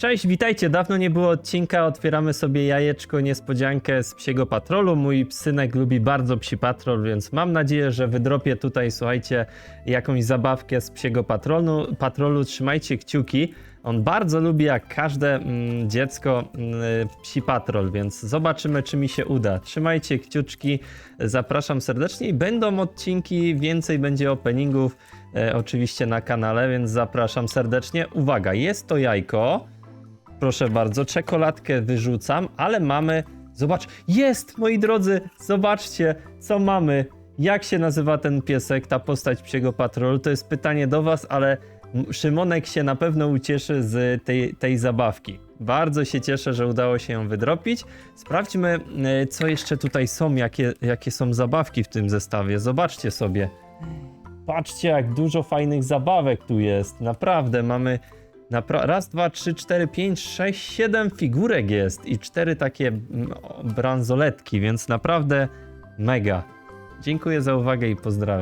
Cześć, witajcie. Dawno nie było odcinka. Otwieramy sobie jajeczko niespodziankę z psiego patrolu. Mój synek lubi bardzo psi patrol, więc mam nadzieję, że wydropię tutaj, słuchajcie, jakąś zabawkę z psiego patrolu. patrolu. Trzymajcie kciuki. On bardzo lubi, jak każde mm, dziecko, mm, psi patrol, więc zobaczymy, czy mi się uda. Trzymajcie kciuczki. Zapraszam serdecznie i będą odcinki, więcej będzie openingów. E, oczywiście na kanale, więc zapraszam serdecznie. Uwaga, jest to jajko. Proszę bardzo, czekoladkę wyrzucam, ale mamy. Zobacz, jest, moi drodzy, zobaczcie, co mamy. Jak się nazywa ten piesek, ta postać psiego patrolu? To jest pytanie do Was, ale Szymonek się na pewno ucieszy z tej, tej zabawki. Bardzo się cieszę, że udało się ją wydropić. Sprawdźmy, e, co jeszcze tutaj są, jakie, jakie są zabawki w tym zestawie. Zobaczcie sobie. Patrzcie, jak dużo fajnych zabawek tu jest. Naprawdę, mamy raz, dwa, trzy, cztery, pięć, sześć, siedem figurek jest i cztery takie mm, bransoletki, więc naprawdę mega. Dziękuję za uwagę i pozdrawiam.